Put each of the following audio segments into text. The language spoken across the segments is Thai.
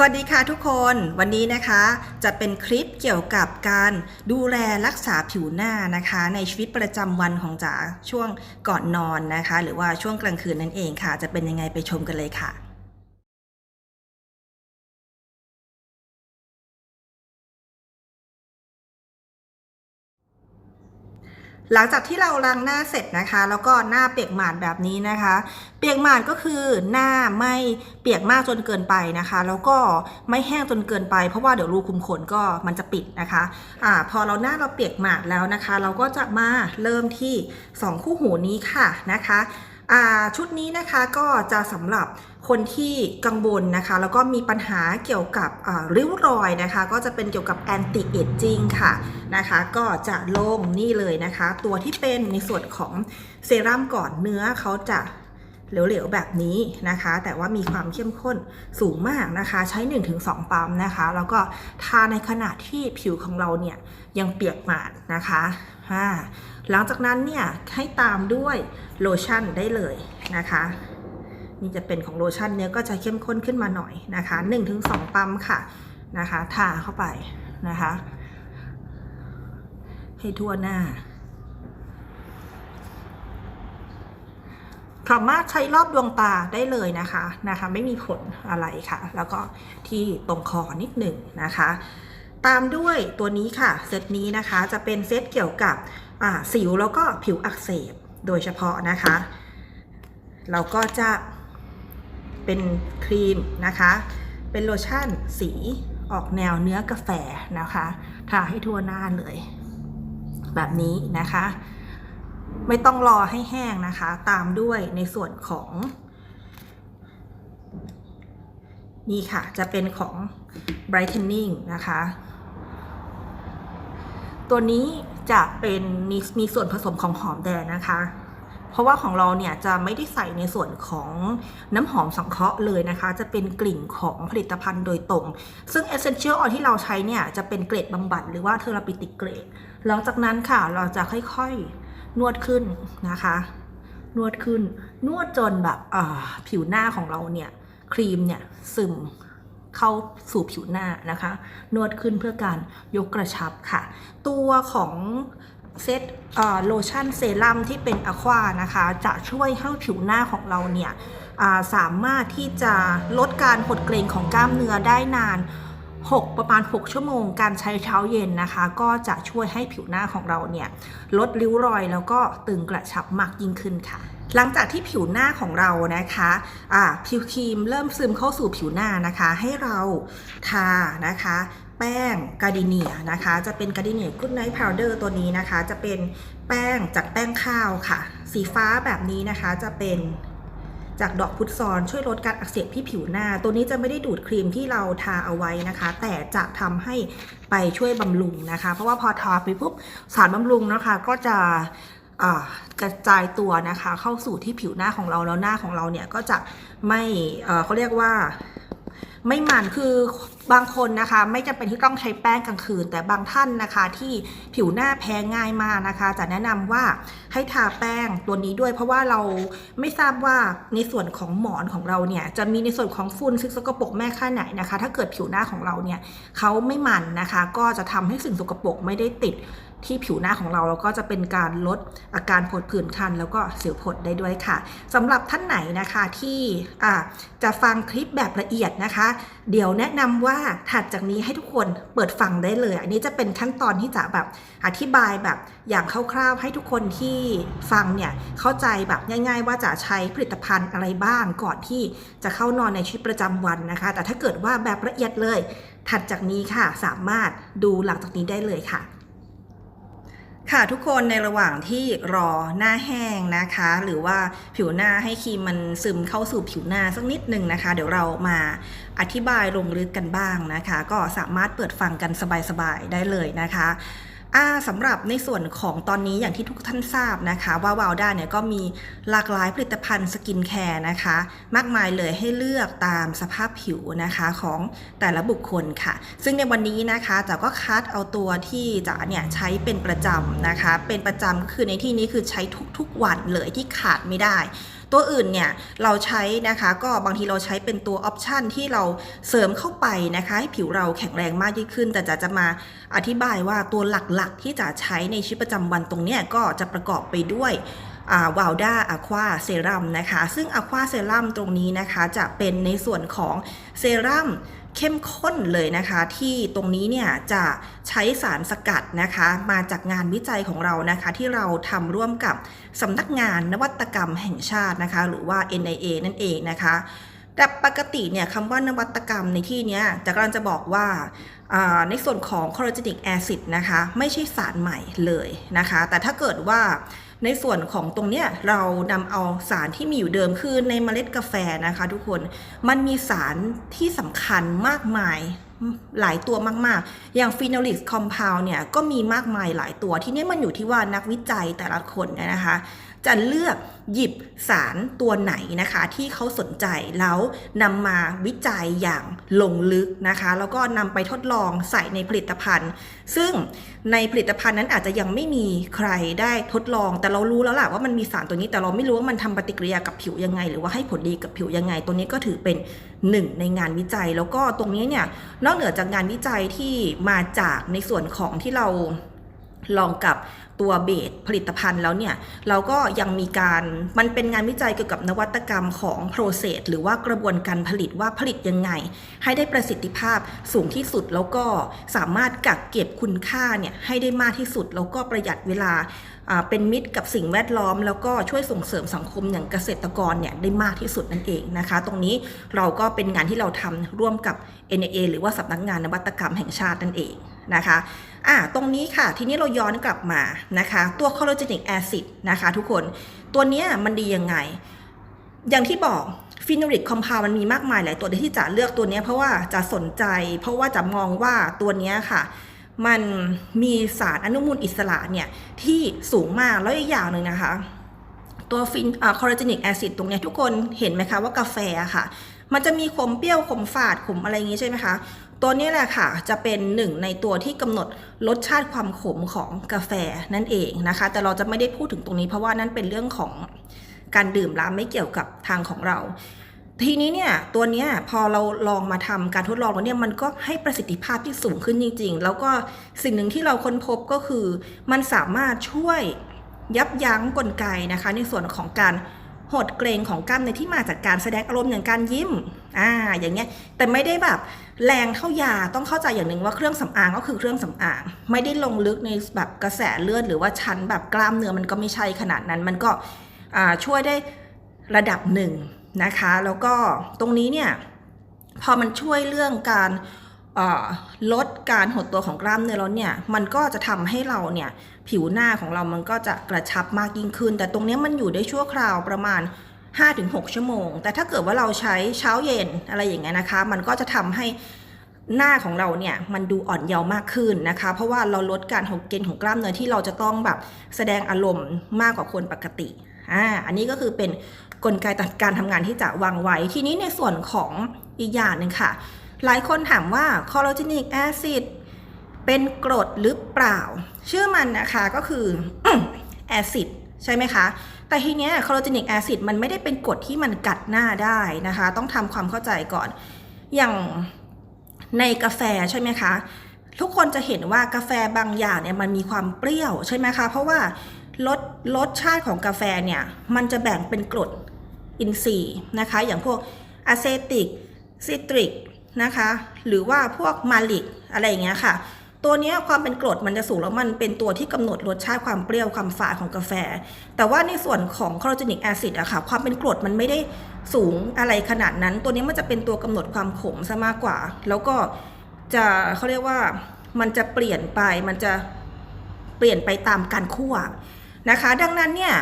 สวัสดีค่ะทุกคนวันนี้นะคะจะเป็นคลิปเกี่ยวกับการดูแลรักษาผิวหน้านะคะ ในชีวิตประจำวันของจ๋าช่วงก่อนนอนนะคะ หรือว่าช่วงกลางคืนนั่นเองค่ะ จะเป็นยังไงไปชมกันเลยค่ะ หลังจากที่เราล้างหน้าเสร็จนะคะ แล้วก็หน้าเปียกหมาดแบบนี้นะคะ เปียกหมาดก็คือหน้าไม่เปียกมากจนเกินไปนะคะ แล้วก็ไม่แห้งจนเกินไป เพราะว่าเดี๋ยวรูขุมขนก็มันจะปิดนะคะอ่าพอเราหน้าเราเปียกหมาดแล้วนะคะ เราก็จะมาเริ่มที่ 2 คู่หูนี้ค่ะนะคะ ชุดนี้นะคะก็จะสำหรับคนที่กังวลนะคะ แล้วก็มีปัญหาเกี่ยวกับริ้วรอยนะคะ ก็จะเป็นเกี่ยวกับ anti aging ค่ะนะคะ ก็จะลงนี่เลยนะคะ ตัวที่เป็นในส่วนของเซรั่มก่อนเนื้อเขาจะเหลวๆแบบนี้นะคะ แต่ว่ามีความเข้มข้นสูงมากนะคะ ใช้ 1-2 ปั๊มนะคะ แล้วก็ทาในขณะที่ผิวของเราเนี่ยยังเปียกหมาดนะคะอ่า หลังจากนั้นเนี่ยให้ตามด้วยโลชั่นได้เลยนะคะนี่จะเป็นของโลชั่นเนี้ยก็จะเข้มข้นขึ้นมาหน่อยนะคะ 1-2 ปั๊มค่ะนะคะทาเข้าไปนะคะ ให้ทั่วหน้า สามารถใช้รอบดวงตาได้เลยนะคะนะคะ ไม่มีผลอะไรค่ะ แล้วก็ที่ตรงคอนิดหนึ่งนะคะ ตามด้วยตัวนี้ค่ะ เซตนี้นะคะจะเป็นเซตเกี่ยวกับ สิวแล้วก็ผิวอักเสบโดยเฉพาะนะคะ เราก็จะเป็นครีมนะคะ เป็นโลชั่นสีออกแนวเนื้อกาแฟนะคะทาให้ทั่วหน้าเลย แบบนี้นะคะ ไม่ต้องรอให้แห้งนะคะ ตามด้วยในส่วนของ นี่ค่ะ จะเป็นของ brightening นะคะ ตัวนี้ จะเป็นมีมีส่วนผสมของหอมแดงนะคะ เพราะว่าของเราเนี่ยจะไม่ได้ใส่ในส่วนของน้ำหอมสังเคราะห์เลยนะคะ จะเป็นกลิ่นของผลิตภัณฑ์โดยตรง ซึ่ง Essential Oil ที่เราใช้เนี่ยจะเป็นเกรดบำบัดหรือว่าเทอราปิติกเกรด หลังจากนั้นค่ะเราจะค่อยๆนวดขึ้นนะคะ นวดขึ้นนวดจนแบบผิวหน้าของเราเนี่ยครีมเนี่ยซึม เข้าสู่ผิวหน้านะคะ นวดขึ้นเพื่อการยกกระชับค่ะ ตัวของเซตโลชั่นเซรั่มที่เป็นอะควานะคะ จะช่วยให้ผิวหน้าของเราเนี่ยาสามารถที่จะลดการหดเกร็งของกล้ามเนื้อได้นาน 6 ประมาณ 6 ชั่วโมง การใช้เช้าเย็นนะคะ ก็จะช่วยให้ผิวหน้าของเราเนี่ยลดริ้วรอยแล้วก็ตึงกระชับมากยิ่งขึ้นค่ะ หลังจากที่ผิวหน้าของเรานะคะอ่าผิวครีมเริ่มซึมเข้าสู่ผิวหน้านะคะ ให้เราทานะคะแป้งกาดิเนียนะคะ จะเป็นกาดิเนียกูดไนท์พาวเดอร์ตัวนี้นะคะ จะเป็นแป้งจากแป้งข้าวค่ะ สีฟ้าแบบนี้นะคะจะเป็นจากดอกพุทซอนช่วยลดการอักเสบที่ผิวหน้า ตัวนี้จะไม่ได้ดูดครีมที่เราทาเอาไว้นะคะ แต่จะทำให้ไปช่วยบำรุงนะคะ เพราะว่าพอทาไปปุ๊บสารบำรุงนะคะ ก็จะ กระจายตัวนะคะเข้าสู่ที่ผิวหน้าของเราแล้วหน้าของเราเนี่ยก็จะไม่เขาเรียกว่าไม่มันคือบางคนนะคะไม่จำเป็นที่ต้องใช้แป้งกลางคืน แต่บางท่านนะคะที่ผิวหน้าแพ้ง่ายมากนะคะ จะแนะนำว่าให้ทาแป้งตัวนี้ด้วย เพราะว่าเราไม่ทราบว่าในส่วนของหมอนของเราเนี่ยจะมีในส่วนของฝุ่นซึ่งสกปรกแม่ค่าไหนนะคะ ถ้าเกิดผิวหน้าของเราเนี่ยเขาไม่มันนะคะ ก็จะทำให้สิ่งสกปรกไม่ได้ติด ที่ผิวหน้าของเราแล้วก็จะเป็นการลดอาการผดผื่นคัน แล้วก็สิวผดได้ด้วยค่ะสำหรับท่านไหนนะคะที่จะฟังคลิปแบบละเอียดนะคะ เดี๋ยวแนะนำว่าถัดจากนี้ให้ทุกคนเปิดฟังได้เลย อันนี้จะเป็นขั้นตอนที่จะแบบอธิบายแบบอย่างคร่าวๆให้ทุกคนที่ฟังเนี่ยเข้าใจแบบง่าย ๆ ว่าจะใช้ผลิตภัณฑ์อะไรบ้างก่อนที่จะเข้านอนในชีวิตประจำวันนะคะ แต่ถ้าเกิดว่าแบบละเอียดเลย ถัดจากนี้ค่ะสามารถดูหลังจากนี้ได้เลยค่ะ ค่ะทุกคนในระหว่างที่รอหน้าแห้งนะคะ หรือว่าผิวหน้าให้ครีมมันซึมเข้าสู่ผิวหน้าสักนิดหนึ่งนะคะ เดี๋ยวเรามาอธิบายลงลึกกันบ้างนะคะ ก็สามารถเปิดฟังกันสบายๆได้เลยนะคะ สำหรับในส่วนของตอนนี้อย่างที่ทุกท่านทราบนะคะว่าวาวด้าเนี่ยก็มีหลากหลายผลิตภัณฑ์สกินแคร์นะคะ มากมายเลยให้เลือกตามสภาพผิวนะคะของแต่ละบุคคลค่ะ ซึ่งในวันนี้นะคะจ๋าก็คัดเอาตัวที่จ๋าเนี่ยใช้เป็นประจำนะคะ เป็นประจำคือในที่นี้คือใช้ทุกๆวันเลยที่ขาดไม่ได้ ตัวอื่นเนี่ยเราใช้นะคะก็บางทีเราใช้เป็นตัวออปชันที่เราเสริมเข้าไปนะคะให้ผิวเราแข็งแรงมากยิ่งขึ้น แต่จะจะมาอธิบายว่าตัวหลักๆ ที่จะใช้ในชีวิตประจำวันตรงเนี้ยก็จะประกอบไปด้วยวาลด้าอะควาเซรั่มนะคะ ซึ่งอะควาเซรั่มตรงนี้นะคะจะเป็นในส่วนของเซรั่ม เข้มข้นเลยนะคะ ที่ตรงนี้เนี่ยจะใช้สารสกัดนะคะ มาจากงานวิจัยของเรานะคะ ที่เราทำร่วมกับสำนักงานนวัตกรรมแห่งชาตินะคะ หรือว่า NIA นั่นเองนะคะแต่ปกติเนี่ยคำว่านวัตกรรมในที่นี้จะกำลังจะบอกว่าในส่วนของ chlorogenic acid นะคะ ไม่ใช่สารใหม่เลยนะคะ แต่ถ้าเกิดว่า ในส่วนของตรงเนี้ยเรานำเอาสารที่มีอยู่เดิมคือในเมล็ดกาแฟนะคะ ทุกคนมันมีสารที่สำคัญมากมายหลายตัวมากๆ อย่างฟีนอลิกคอมเพลเนี่ยก็มีมากมายหลายตัว ที่นี้มันอยู่ที่ว่านักวิจัยแต่ละคนเนี่ยนะคะ จะเลือกหยิบสารตัวไหนนะคะ ที่เขาสนใจแล้วนำมาวิจัยอย่างลงลึกนะคะ แล้วก็นำไปทดลองใส่ในผลิตภัณฑ์ ซึ่งในผลิตภัณฑ์นั้นอาจจะยังไม่มีใครได้ทดลอง แต่เรารู้แล้วล่ะว่ามันมีสารตัวนี้แต่เราไม่รู้ว่ามันทำปฏิกิริยากับผิวยังไง หรือว่าให้ผลดีกับผิวยังไง ตัวนี้ก็ถือเป็นหนึ่งในงานวิจัย แล้วก็ตรงนี้เนี่ยนอกเหนือจากงานวิจัยที่มาจากในส่วนของที่เราลองกับ ตัวเบสผลิตภัณฑ์แล้วเนี่ย เราก็ยังมีการมันเป็นงานวิจัยเกี่ยวกับนวัตกรรมของโปรเซสหรือว่ากระบวนการผลิตว่าผลิตยังไง ให้ได้ประสิทธิภาพสูงที่สุดแล้วก็สามารถกักเก็บคุณค่าเนี่ยให้ได้มากที่สุดแล้วก็ประหยัดเวลา เป็นมิตรกับสิ่งแวดล้อม แล้วก็ช่วยส่งเสริมสังคมอย่างเกษตรกรเนี่ยได้มากที่สุดนั่นเองนะคะ ตรงนี้เราก็เป็นงานที่เราทำร่วมกับ NAA หรือว่าสำนักงานนวัตกรรมแห่งชาตินั่นเองนะคะอะตรงนี้ค่ะ ทีนี้เราย้อนกลับมานะคะ ตัว chlorogenic acid นะคะทุกคน ตัวนี้มันดียังไง อย่างที่บอกฟิโนลิกคอมเพลมันมีมากมายหลายตัวที่จะเลือกตัวนี้เพราะว่าจะสนใจ เพราะว่าจะมองว่าตัวนี้ค่ะ มันมีสารอนุมูลอิสระเนี่ยที่สูงมากแล้วอีกอย่างหนึ่งนะคะ ตัวฟินคอร์เจนิกแอซิดตรงเนี้ยทุกคนเห็นไหมคะว่ากาแฟค่ะ มันจะมีขมเปรี้ยวขมฝาดขมอะไรอย่างงี้ใช่ไหมคะตัวนี้แหละค่ะ จะเป็นหนึ่งในตัวที่กำหนดรสชาติความขมของกาแฟนั่นเองนะคะ แต่เราจะไม่ได้พูดถึงตรงนี้เพราะว่านั่นเป็นเรื่องของการดื่มแล้วไม่เกี่ยวกับทางของเรา ทีนี้เนี่ยตัวเนี้ยพอเราลองมาทำการทดลองแล้วเนี่ยมันก็ให้ประสิทธิภาพที่สูงขึ้นจริง ๆ แล้วก็สิ่งหนึ่งที่เราค้นพบก็คือ มันสามารถช่วยยับยั้งกลไกนะคะ ในส่วนของการหดเกรงของกล้ามเนื้อที่มาจากการแสดงอารมณ์อย่างการยิ้ม อ่า อย่างเงี้ย แต่ไม่ได้แบบแรงเท่ายา ต้องเข้าใจอย่างหนึ่งว่าเครื่องสำอางก็คือเครื่องสำอาง ไม่ได้ลงลึกในแบบกระแสเลือดหรือว่าชั้นแบบกล้ามเนื้อมันก็ไม่ใช่ขนาดนั้น มันก็ช่วยได้ระดับหนึ่ง นะคะ แล้วก็ตรงนี้เนี่ยพอมันช่วยเรื่องการลดการหดตัวของกล้ามเนื้อแล้วเนี่ย มันก็จะทำให้เราเนี่ยผิวหน้าของเรามันก็จะกระชับมากยิ่งขึ้น แต่ตรงนี้มันอยู่ได้ชั่วคราวประมาณ 5-6 ชั่วโมง แต่ถ้าเกิดว่าเราใช้เช้าเย็นอะไรอย่างเงี้ยนะคะ มันก็จะทำให้หน้าของเราเนี่ยมันดูอ่อนเยาว์มากขึ้นนะคะ เพราะว่าเราลดการหดเกณฑ์ของกล้ามเนื้อที่เราจะต้องแบบแสดงอารมณ์มากกว่าคนปกติ อ่าอันนี้ก็คือเป็นกลไกการทำงานที่จะวางไว้ ทีนี้ในส่วนของอีกอย่างหนึ่งค่ะ หลายคนถามว่าคอลลาเจนิกแอซิดเป็นกรดหรือเปล่า ชื่อมันนะคะก็คือแอซิดใช่ไหมคะ แต่ทีเนี้ยคอลลาเจนิกแอซิดมันไม่ได้เป็นกรดที่มันกัดหน้าได้นะคะ ต้องทำความเข้าใจก่อน อย่างในกาแฟใช่ไหมคะ ทุกคนจะเห็นว่ากาแฟบางอย่างเนี่ยมันมีความเปรี้ยวใช่ไหมคะ เพราะว่า รสรสชาติของกาแฟเนี่ย มันจะแบ่งเป็นกรดอินทรีย์นะคะ อย่างพวกอะเซติกซิตริกนะคะ หรือว่าพวกมาลิกอะไรอย่างเงี้ยค่ะ ตัวนี้ความเป็นกรดมันจะสูงแล้วมันเป็นตัวที่กำหนดรสชาติความเปรี้ยวความฝาดของกาแฟ แต่ว่าในส่วนของคอลลาเจนิกแอซิดอะค่ะความเป็นกรดมันไม่ได้สูงอะไรขนาดนั้น ตัวนี้มันจะเป็นตัวกำหนดความขมซะมากกว่า แล้วก็จะเขาเรียกว่ามันจะเปลี่ยนไปมันจะเปลี่ยนไปตามการคั่ว นะคะ ดังนั้นเนี่ย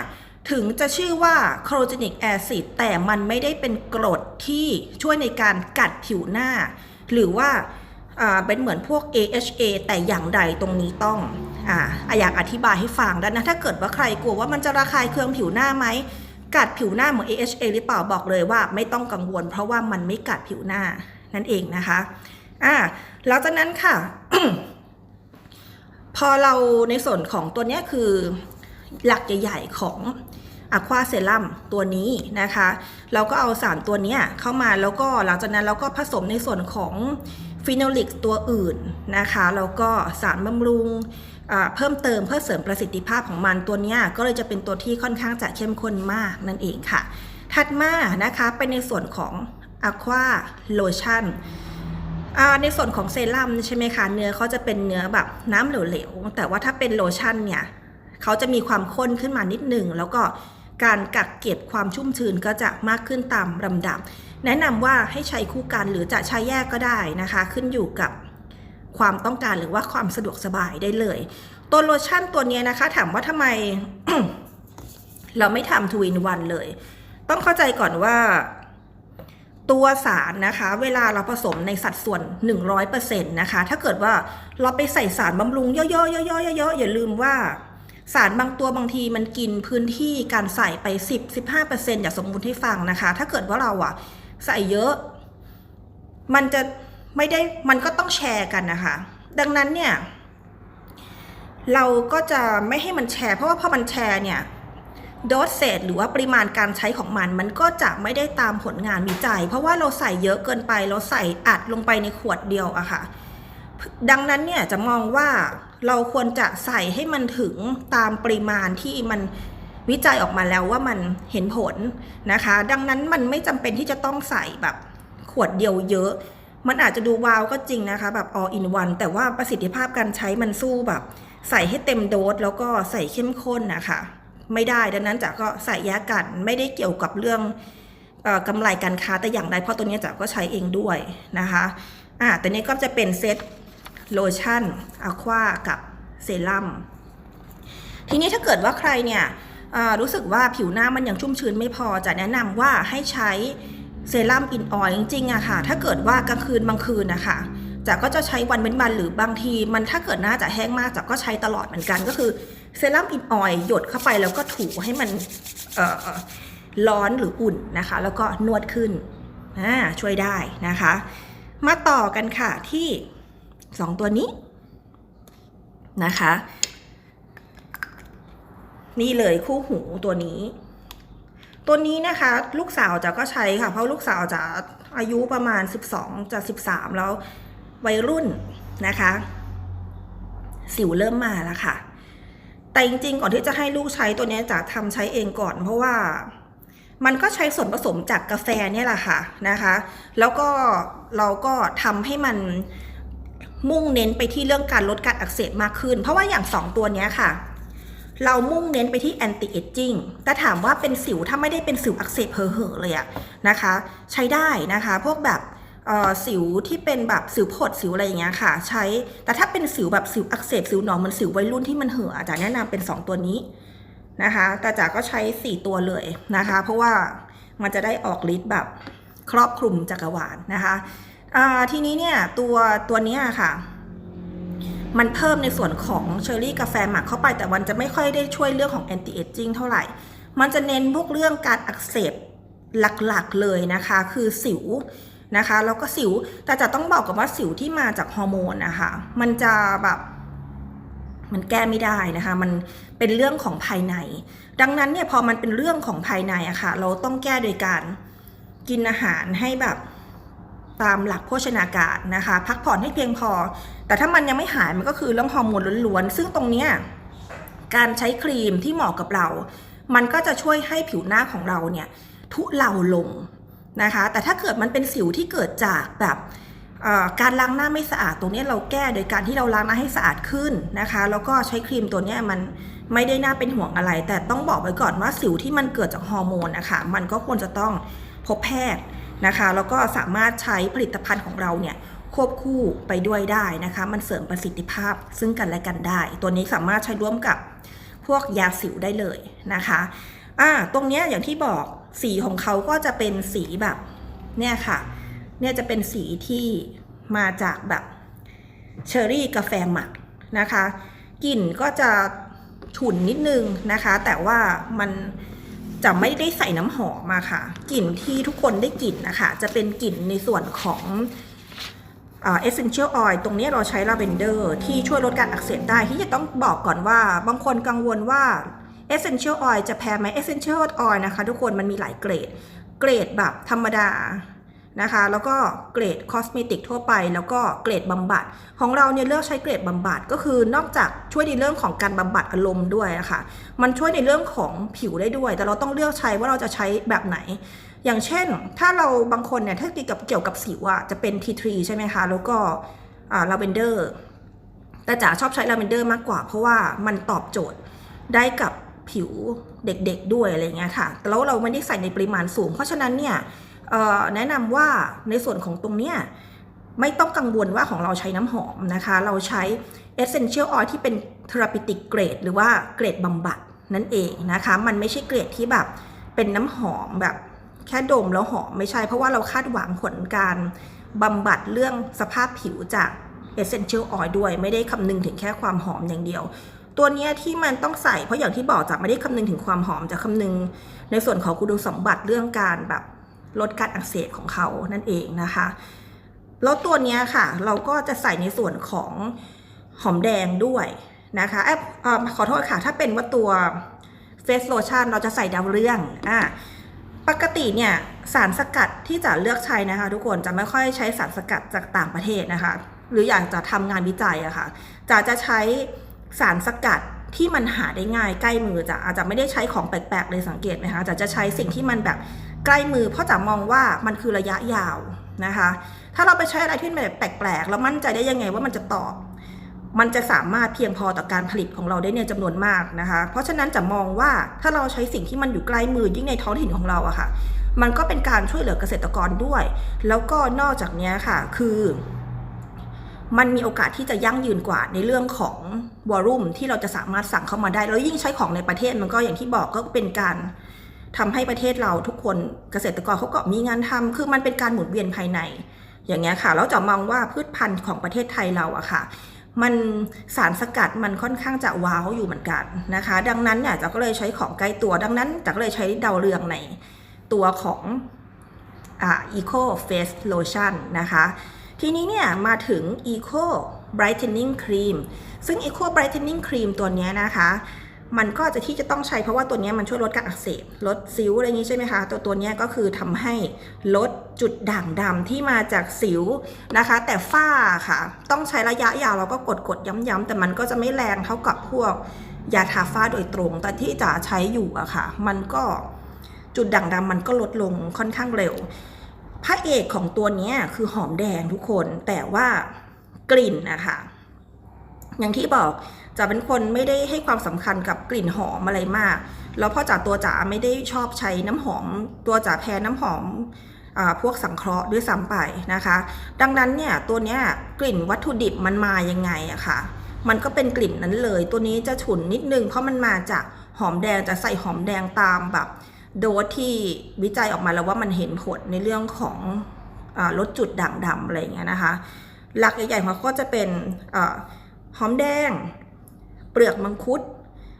ถึงจะชื่อว่าโครเจนิกแอซิดแต่มันไม่ได้เป็นกรดที่ช่วยในการกัดผิวหน้า หรือว่าเป็นเหมือนพวก AHA แต่อย่างใดตรงนี้ต้องอ่าอยากอธิบายให้ฟังด้วนะ ถ้าเกิดว่าใครกลัวว่ามันจะระคายเคืองผิวหน้าไหม กัดผิวหน้าเหมือน AHA หรือเปล่าบอกเลยว่าไม่ต้องกังวล เพราะว่ามันไม่กัดผิวหน้านั่นเองนะคะอ่าหลังจากนั้นค่ะ พอเราในส่วนของตัวนี้คือ หลักใหญ่ๆของอะควาเซรั่มตัวนี้นะคะ เราก็เอาสารตัวนี้เข้ามาแล้วก็หลังจากนั้นเราก็ผสมในส่วนของฟิโนลิกตัวอื่นนะคะแล้วก็สารบำรุงเพิ่มเติมเพื่อเสริมประสิทธิภาพของมันตัวนี้ก็เลยจะเป็นตัวที่ค่อนข้างจะเข้มข้นมากนั่นเองค่ะ ถัดมานะคะเป็นในส่วนของ Aqua Lotion อ่าในส่วนของเซรั่มใช่ไหมคะเนื้อเขาจะเป็นเนื้อแบบน้ำเหลวๆแต่ว่าถ้าเป็นโลชั่นเนี่ย เขาจะมีความข้นขึ้นมานิดหนึ่งแล้วก็การกักเก็บความชุ่มชื้นก็จะมากขึ้นตามลำดับ แนะนำว่าให้ใช้คู่กันหรือจะใช้แยกก็ได้นะคะ ขึ้นอยู่กับความต้องการหรือว่าความสะดวกสบายได้เลย ตัวโลชั่นตัวนี้นะคะ ถามว่าทำไม เราไม่ทำทวินวันเลย ต้องเข้าใจก่อนว่าตัวสารนะคะ เวลาเราผสมในสัดส่วน 100%นะคะ ถ้าเกิดว่าเราไปใส่สารบำรุงเยอะๆๆๆๆๆอย่าลืมว่า สารบางตัวบางทีมันกินพื้นที่การใส่ไป 10-15%อย่าสมมุติให้ฟังนะคะ ถ้าเกิดว่าเราอะใส่เยอะ มันจะไม่ได้มันก็ต้องแชร์กันนะคะ ดังนั้นเนี่ย เราก็จะไม่ให้มันแชร์ เพราะว่าพอมันแชร์เนี่ยโดสเซตหรือว่าปริมาณการใช้ของมัน มันก็จะไม่ได้ตามผลงานวิจัย เพราะว่าเราใส่เยอะเกินไป เราใส่อัดลงไปในขวดเดียวอะค่ะ ดังนั้นเนี่ยจะมองว่า เราควรจะใส่ให้มันถึงตามปริมาณที่มันวิจัยออกมาแล้วว่ามันเห็นผลนะคะ ดังนั้นมันไม่จำเป็นที่จะต้องใส่แบบขวดเดียวเยอะ มันอาจจะดูวาวก็จริงนะคะแบบ all in one แต่ว่าประสิทธิภาพการใช้มันสู้แบบ ใส่ให้เต็มโดสแล้วก็ใส่เข้มข้นนะคะไม่ได้ดังนั้นจ๋าก็ใส่แยกกันไม่ได้เกี่ยวกับเรื่องออกำไรการค้าแต่อย่างใดเพราะตัวนี้จ๋าก็ใช้เองด้วยนะคะอ่าแต่นี้ก็จะเป็นเซต โลชั่นอะควากับเซรั่มทีนี้ถ้าเกิดว่าใครเนี่ยรู้สึกว่าผิวหน้ามันยังชุ่มชื้นไม่พอจะแนะนำว่าให้ใช้เซรั่มอินออยจริงๆอะค่ะ ถ้าเกิดว่ากลางคืนบางคืนนะคะจ๋าก็จะใช้วันเว้นวันหรือบางที มันถ้าเกิดหน้าจะแห้งมากจ๋าก็ใช้ตลอดเหมือนกัน ก็คือเซรั่มอินออยหยดเข้าไปแล้วก็ถูให้มันร้อนหรืออุ่นนะคะ แล้วก็นวดขึ้นช่วยได้นะคะ มาต่อกันค่ะที่ 2ตัวนี้นะคะ นี่เลยคู่หูตัวนี้ ตัวนี้นะคะ ลูกสาวจะก็ใช้ค่ะ เพราะลูกสาวจะอายุประมาณ 12จะ13 แล้ววัยรุ่นนะคะ สิวเริ่มมาแล้วค่ะ แต่จริงๆ ก่อนที่จะให้ลูกใช้ตัวนี้จะทำใช้เองก่อน เพราะว่ามันก็ใช้ส่วนผสมจากกาแฟเนี่ยแหละค่ะนะคะ แล้วก็เราก็ทำให้มัน มุ่งเน้นไปที่เรื่องการลดการอักเสบมากขึ้น เพราะว่าอย่างสองตัวนี้ค่ะ เรามุ่งเน้นไปที่ anti aging แต่ถามว่าเป็นสิวถ้าไม่ได้เป็นสิวอักเสบเห่อเลยอะนะคะ ใช้ได้นะคะ พวกแบบอ่อสิวที่เป็นแบบสิวผดสิวอะไรอย่างเงี้ยค่ะ ใช้แต่ถ้าเป็นสิวแบบสิวอักเสบสิวหนองมันสิววัยรุ่นที่มันเห่ออาจารย์แนะนำเป็น 2 ตัวนี้นะคะแต่จ๋าก็ใช้ 4 ตัวเลยนะคะ เพราะว่ามันจะได้ออกฤทธิ์แบบครอบคลุมจักรวาลนะคะ ทีนี้เนี่ยตัวตัวนี้ค่ะ มันเพิ่มในส่วนของเชอร์รี่กาแฟหมักเข้าไป แต่มันจะไม่ค่อยได้ช่วยเรื่องของ anti aging เท่าไหร่ มันจะเน้นพวกเรื่องการอักเสบหลักๆเลยนะคะ คือสิวนะคะแล้วก็สิวแต่จะต้องบอกกับว่าสิวที่มาจากฮอร์โมนนะคะมันจะแบบมันแก้ไม่ได้นะคะ มันเป็นเรื่องของภายใน ดังนั้นเนี่ยพอมันเป็นเรื่องของภายในอะค่ะ เราต้องแก้โดยการกินอาหารให้แบบ ตามหลักโภชนาการนะคะ พักผ่อนให้เพียงพอ แต่ถ้ามันยังไม่หายมันก็คือเรื่องฮอร์โมนล้วนๆซึ่งตรงเนี้ยการใช้ครีมที่เหมาะกับเรา มันก็จะช่วยให้ผิวหน้าของเราเนี่ยทุเลาลงนะคะ แต่ถ้าเกิดมันเป็นสิวที่เกิดจากแบบการล้างหน้าไม่สะอาดตรงนี้เราแก้โดยการที่เราล้างหน้าให้สะอาดขึ้นนะคะ แล้วก็ใช้ครีมตัวนี้มันไม่ได้น่าเป็นห่วงอะไร แต่ต้องบอกไว้ก่อนว่าสิวที่มันเกิดจากฮอร์โมนนะคะมันก็ควรจะต้องพบแพทย์ นะคะแล้วก็สามารถใช้ผลิตภัณฑ์ของเราเนี่ยควบคู่ไปด้วยได้นะคะ มันเสริมประสิทธิภาพซึ่งกันและกันได้ ตัวนี้สามารถใช้ร่วมกับพวกยาสิวได้เลยนะคะอ่าตรงเนี้ยอย่างที่บอกสีของเขาก็จะเป็นสีแบบเนี่ยค่ะ เนี่ยจะเป็นสีที่มาจากแบบเชอร์รี่กาแฟหมักนะคะ กลิ่นก็จะฉุนนิดนึงนะคะ แต่ว่ามัน จะไม่ได้ใส่น้ำหอมมาค่ะ กลิ่นที่ทุกคนได้กลิ่นนะคะ จะเป็นกลิ่นในส่วนของเอเซนเชียลออยล์ตรงนี้เราใช้ลาเวนเดอร์ที่ช่วยลดการอักเสบได้ที่จะต้องบอกก่อนว่า บางคนกังวลว่า essential oil จะแพ้ไหม essential oil นะคะ ทุกคนมันมีหลายเกรด เกรดแบบธรรมดา นะคะ แล้วก็เกรดคอสเมติกทั่วไป แล้วก็เกรดบำบัด ของเราเนี่ยเลือกใช้เกรดบำบัดก็คือนอกจากช่วยในเรื่องของการบำบัดอารมณ์ด้วยอะค่ะ มันช่วยในเรื่องของผิวได้ด้วย แต่เราต้องเลือกใช้ว่าเราจะใช้แบบไหน อย่างเช่น ถ้าเราบางคนเนี่ยถ้าเกี่ยวกับเกี่ยวกับสิวอะจะเป็นทีทรีใช่ไหมคะ แล้วก็ลาเวนเดอร์แต่จ๋าชอบใช้ลาเวนเดอร์มากกว่า เพราะว่ามันตอบโจทย์ได้กับผิวเด็กๆด้วยอะไรเงี้ยค่ะแต่แล้วเราไม่ได้ใส่ในปริมาณสูง เพราะฉะนั้นเนี่ย แนะนำว่าในส่วนของตรงเนี้ยไม่ต้องกังวลว่าของเราใช้น้ำหอมนะคะ เราใช้ essential oil ที่เป็น therapeutic grade หรือว่าเกรดบำบัดนั่นเองนะคะ มันไม่ใช่เกรดที่แบบเป็นน้ำหอมแบบแค่ดมแล้วหอมไม่ใช่เพราะว่าเราคาดหวังผลการบำบัดเรื่องสภาพผิวจาก essential oil ด้วย ไม่ได้คำนึงถึงแค่ความหอมอย่างเดียว ตัวนี้ที่มันต้องใส่เพราะอย่างที่บอกจะไม่ได้คำนึงถึงความหอมจะคำนึงในส่วนของคุณสมบัติเรื่องการแบบ ลดการอักเสบของเขานั่นเองนะคะ แล้วตัวนี้ค่ะ เราก็จะใส่ในส่วนของหอมแดงด้วยนะคะเอยเอ่อขอโทษค่ะ ถ้าเป็นว่าตัวเฟสโลชั่นเราจะใส่ดาวเรื่องอ่าปกติเนี่ยสารสกัดที่จะเลือกใช้นะคะ ทุกคนจะไม่ค่อยใช้สารสกัดจากต่างประเทศนะคะ หรืออยากจะทำงานวิจัยอะค่ะจะจะใช้สารสกัดที่มันหาได้ง่ายใกล้มือจะอาจจะไม่ได้ใช้ของแปลกๆเลยสังเกตไหมคะจะจะใช้สิ่งที่มันแบบ ใกล้มือเพราะจะมองว่ามันคือระยะยาวนะคะ ถ้าเราไปใช้อะไรที่มันแบบแปลกๆ แล้วมั่นใจได้ยังไงว่ามันจะตอบ มันจะสามารถเพียงพอต่อการผลิตของเราได้ในจำนวนมากนะคะ เพราะฉะนั้นจะมองว่าถ้าเราใช้สิ่งที่มันอยู่ใกล้มือยิ่งในท้องถิ่นของเราอะค่ะ มันก็เป็นการช่วยเหลือเกษตรกรด้วย แล้วก็นอกจากนี้ค่ะ คือ มันมีโอกาสที่จะยั่งยืนกว่าในเรื่องของวอลุ่มที่เราจะสามารถสั่งเข้ามาได้ แล้วยิ่งใช้ของในประเทศมันก็อย่างที่บอกก็เป็นการ ทำให้ประเทศเราทุกคนเกษตรกรเขาก็มีงานทำคือมันเป็นการหมุนเวียนภายใน อย่างเงี้ยค่ะ แล้วจะมองว่าพืชพันธุ์ของประเทศไทยเราอะค่ะ มันสารสกัดมันค่อนข้างจะว้าวอยู่เหมือนกันนะคะ ดังนั้นเนี่ยจะก็เลยใช้ของใกล้ตัว ดังนั้นจะก็เลยใช้ดาวเรืองในตัวของอ่า Eco Face Lotion นะคะ ทีนี้เนี่ยมาถึง Eco Brightening Cream ซึ่ง Eco Brightening Cream ตัวเนี้ยนะคะ มันก็จะที่จะต้องใช้เพราะว่าตัวนี้มันช่วยลดการอักเสบลดสิวอะไรอย่างนี้ใช่ไหมคะตัวตัวนี้ก็คือทำให้ลดจุดด่างดำที่มาจากสิวนะคะ แต่ฝ้าค่ะ ต้องใช้ระยะยาวเราก็กดกดย้ำๆแต่มันก็จะไม่แรงเท่ากับพวกยาทาฝ้าโดยตรง แต่ที่จะใช้อยู่อะค่ะ มันก็จุดด่างดำมันก็ลดลงค่อนข้างเร็ว พระเอกของตัวนี้คือหอมแดงทุกคนแต่ว่ากลิ่นนะคะ อย่างที่บอกจะเป็นคนไม่ได้ให้ความสำคัญกับกลิ่นหอมอะไรมาก แล้วพ่อจ๋าตัวจ๋าไม่ได้ชอบใช้น้ำหอม ตัวจ๋าแพ้น้ำหอมพวกสังเคราะห์ด้วยซ้ำไปนะคะ ดังนั้นเนี่ยตัวเนี้ยกลิ่นวัตถุดิบมันมายังไงอะค่ะ มันก็เป็นกลิ่นนั้นเลย ตัวนี้จะฉุนนิดนึงเพราะมันมาจากหอมแดงจะใส่หอมแดงตามแบบโดสที่วิจัยออกมาแล้วว่ามันเห็นผลในเรื่องของอลดจุดด่างดำอะไรอย่างเงี้ยนะคะ หลักใหญ่ๆของเขาก็จะเป็นอ หอมแดง เปลือกมังคุด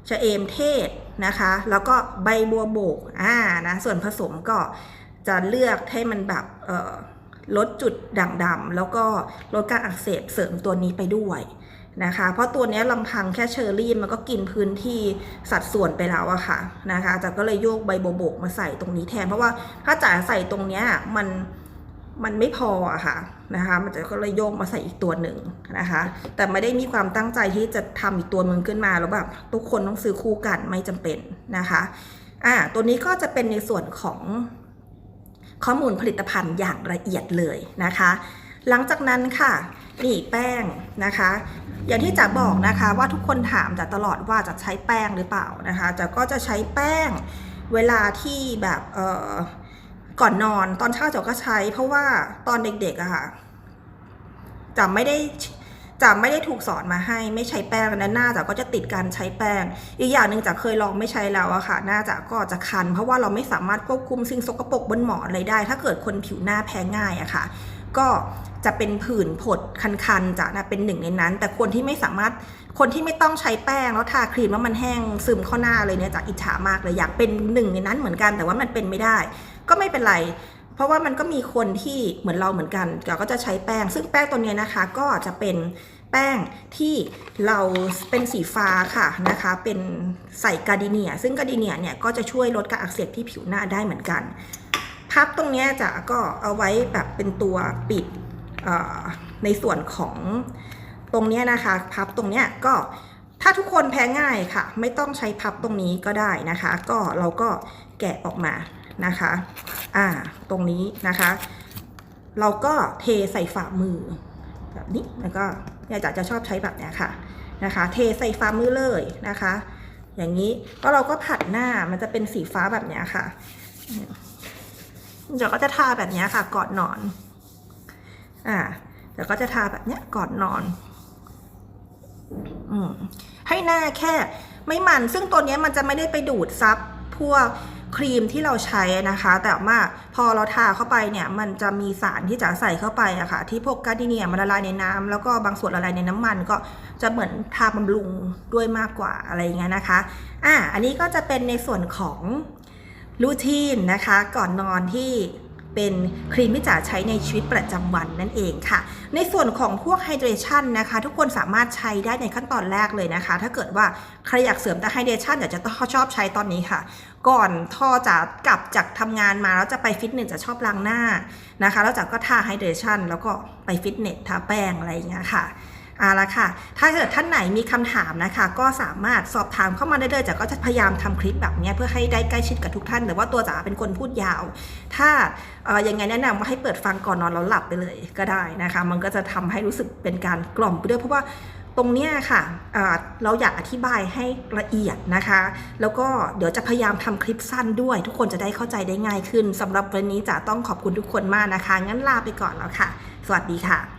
ชะเอมเทศนะคะ แล้วก็ใบบัวโบกอ่านะส่วนผสมก็จะเลือกให้มันแบบลดจุดด่างดำแล้วก็ลดการอักเสบเสริมตัวนี้ไปด้วยนะคะ เพราะตัวนี้ลำพังแค่เชอร์รี่มันก็กินพื้นที่สัดส่วนไปแล้วอะค่ะนะคะจะก็เลยโยกใบบัวโบกมาใส่ตรงนี้แทน เพราะว่าถ้าจ๋าใส่ตรงเนี้ยมันมันไม่พออะค่ะ นะคะมันจะก็เลยโยกมาใส่อีกตัวหนึ่งนะคะ แต่ไม่ได้มีความตั้งใจที่จะทำอีกตัวหนึ่งขึ้นมาแล้วแบบทุกคนต้องซื้อคู่กันไม่จำเป็นนะคะอ่าตัวนี้ก็จะเป็นในส่วนของข้อมูลผลิตภัณฑ์อย่างละเอียดเลยนะคะ หลังจากนั้นค่ะนี่แป้งนะคะ อย่างที่จะบอกนะคะว่าทุกคนถามจะตลอดว่าจะใช้แป้งหรือเปล่านะคะจะก็จะใช้แป้งเวลาที่แบบเออ ก่อนนอนตอนเช้าจะก็ใช้ เพราะว่าตอนเด็กๆอะค่ะจะไม่ได้จะไม่ได้ถูกสอนมาให้ไม่ใช้แป้งนั้นหน้าจะก็จะติดการใช้แป้ง อีกอย่างหนึ่งจะเคยลองไม่ใช้แล้วอะค่ะ หน้าจะก็จะคัน เพราะว่าเราไม่สามารถควบคุมสิ่งสกปรกบนหมอนอะไรได้ ถ้าเกิดคนผิวหน้าแพ้ง่ายอะค่ะ ก็จะเป็นผื่นผดคันๆจะนะเป็นหนึ่งในนั้น แต่คนที่ไม่สามารถคนที่ไม่ต้องใช้แป้งแล้วทาครีมแล้วมันแห้งซึมเข้าหน้าเลยเนี่ยจะอิจฉามากเลยอยากเป็นหนึ่งในนั้นเหมือนกันแต่ว่ามันเป็นไม่ได้ ก็ไม่เป็นไร เพราะว่ามันก็มีคนที่เหมือนเราเหมือนกันเราก็จะใช้แป้ง ซึ่งแป้งตัวนี้นะคะก็จะเป็นแป้งที่เราเป็นสีฟ้าค่ะนะคะ เป็นใส่กาดิเนีย ซึ่งกาดิเนียเนี่ยก็จะช่วยลดการอักเสบที่ผิวหน้าได้เหมือนกัน พับตรงนี้จะก็เอาไว้แบบเป็นตัวปิดในส่วนของตรงนี้นะคะ พับตรงนี้ก็ถ้าทุกคนแพ้ง่ายค่ะ ไม่ต้องใช้พับตรงนี้ก็ได้นะคะ ก็เราก็แกะออกมา นะคะอ่าตรงนี้นะคะ เราก็เทใส่ฝ่ามือแบบนี้แล้วก็ยายจ๋าจะชอบใช้แบบเนี้ยค่ะนะคะ เทใส่ฝ่ามือเลยนะคะ อย่างนี้ก็เราก็ผัดหน้ามันจะเป็นสีฟ้าแบบเนี้ยค่ะเดี๋ยวก็จะทาแบบเนี้ยค่ะก่อนนอน อ่า เดี๋ยวก็จะทาแบบเนี้ยก่อนนอน อืม ให้หน้าแค่ไม่มัน ซึ่งตัวเนี้ยมันจะไม่ได้ไปดูดซับพวก ครีมที่เราใช้นะคะ แต่ว่าพอเราทาเข้าไปเนี่ยมันจะมีสารที่จะใส่เข้าไปอะค่ะ ที่พวกกาดิเนียมันละลายในน้ำแล้วก็บางส่วนละลายในน้ำมันก็จะเหมือนทาบำรุงด้วยมากกว่าอะไรอย่างเงี้ยนะคะอะอันนี้ก็จะเป็นในส่วนของรูทีนนะคะ ก่อนนอนที่ เป็นครีมที่จะใช้ในชีวิตประจำวันนั่นเองค่ะ ในส่วนของพวกไฮเดรชันนะคะ ทุกคนสามารถใช้ได้ในขั้นตอนแรกเลยนะคะ ถ้าเกิดว่าใครอยากเสริมแต่ไฮเดรชันเดี๋ยวจะต้อชอบใช้ตอนนี้ค่ะ ก่อนท่อจะกลับจากทำงานมาแล้วจะไปฟิตเนสจะชอบล้างหน้านะคะ แล้วจากก็ทาไฮเดรชันแล้วก็ไปฟิตเนสทาแป้งอะไรอย่างเงี้ยค่ะ เอาละค่ะ ถ้าเกิดท่านไหนมีคำถามนะคะ ก็สามารถสอบถามเข้ามาได้เลยจาก็จะพยายามทำคลิปแบบนี้เพื่อให้ได้ใกล้ชิดกับทุกท่าน แต่ว่าตัวจ๋าเป็นคนพูดยาว ถ้าเอ่อยังไงแนะนำว่าให้เปิดฟังก่อนนอนแล้วหลับไปเลยก็ได้นะคะ มันก็จะทำให้รู้สึกเป็นการกล่อมไปด้วยเพราะว่าตรงเนี้ยค่ะเอ่อเราอยากอธิบายให้ละเอียดนะคะ แล้วก็เดี๋ยวจะพยายามทำคลิปสั้นด้วย ทุกคนจะได้เข้าใจได้ง่ายขึ้นสำหรับวันนี้จ๋าต้องขอบคุณทุกคนมากนะคะ งั้นลาไปก่อนแล้วค่ะ สวัสดีค่ะ